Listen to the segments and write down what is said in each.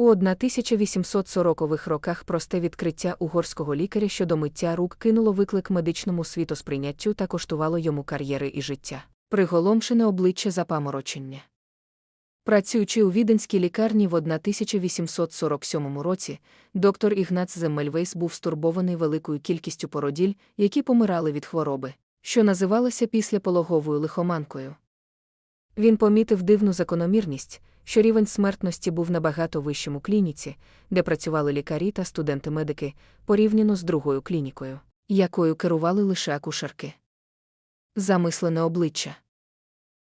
У 1840-х роках просте відкриття угорського лікаря щодо миття рук кинуло виклик медичному світосприйняттю та коштувало йому кар'єри і життя. Приголомшене обличчя запаморочення. Працюючи у віденській лікарні в 1847 році, доктор Ігнац Земельвейс був стурбований великою кількістю породіль, які помирали від хвороби, що називалася післяпологовою лихоманкою. Він помітив дивну закономірність, що рівень смертності був набагато вищим у клініці, де працювали лікарі та студенти-медики, порівняно з другою клінікою, якою керували лише акушерки. Замислене обличчя.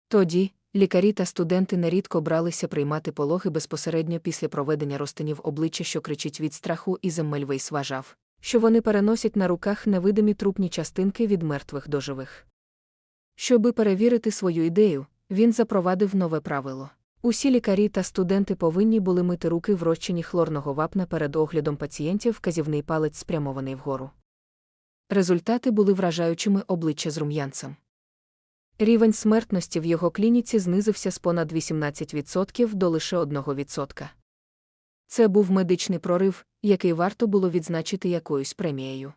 Тоді лікарі та студенти нерідко бралися приймати пологи безпосередньо після проведення розтинів обличчя, що кричить від страху, і Земельвейс вважав, що вони переносять на руках невидимі трупні частинки від мертвих до живих. Щоби перевірити свою ідею, він запровадив нове правило. Усі лікарі та студенти повинні були мити руки в розчині хлорного вапна перед оглядом пацієнтів, вказівний палець спрямований вгору. Результати були вражаючими обличчя з рум'янцем. Рівень смертності в його клініці знизився з понад 18% до лише 1%. Це був медичний прорив, який варто було відзначити якоюсь премією.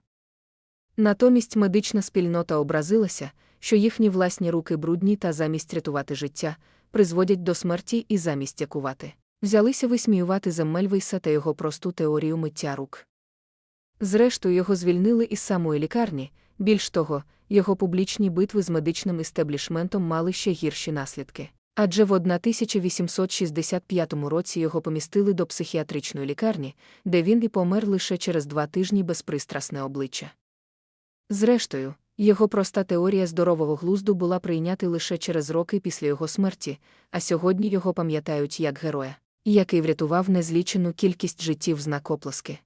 Натомість медична спільнота образилася, що їхні власні руки брудні та замість рятувати життя, призводять до смерті і замість якувати. Взялися висміювати Земельвейса та його просту теорію миття рук. Зрештою, його звільнили із самої лікарні, більш того, його публічні битви з медичним істеблішментом мали ще гірші наслідки. Адже в 1865 році його помістили до психіатричної лікарні, де він і помер лише через два тижні безпристрасне обличчя. Зрештою, його проста теорія здорового глузду була прийнята лише через роки після його смерті, а сьогодні його пам'ятають як героя, який врятував незлічену кількість життів знак оплески.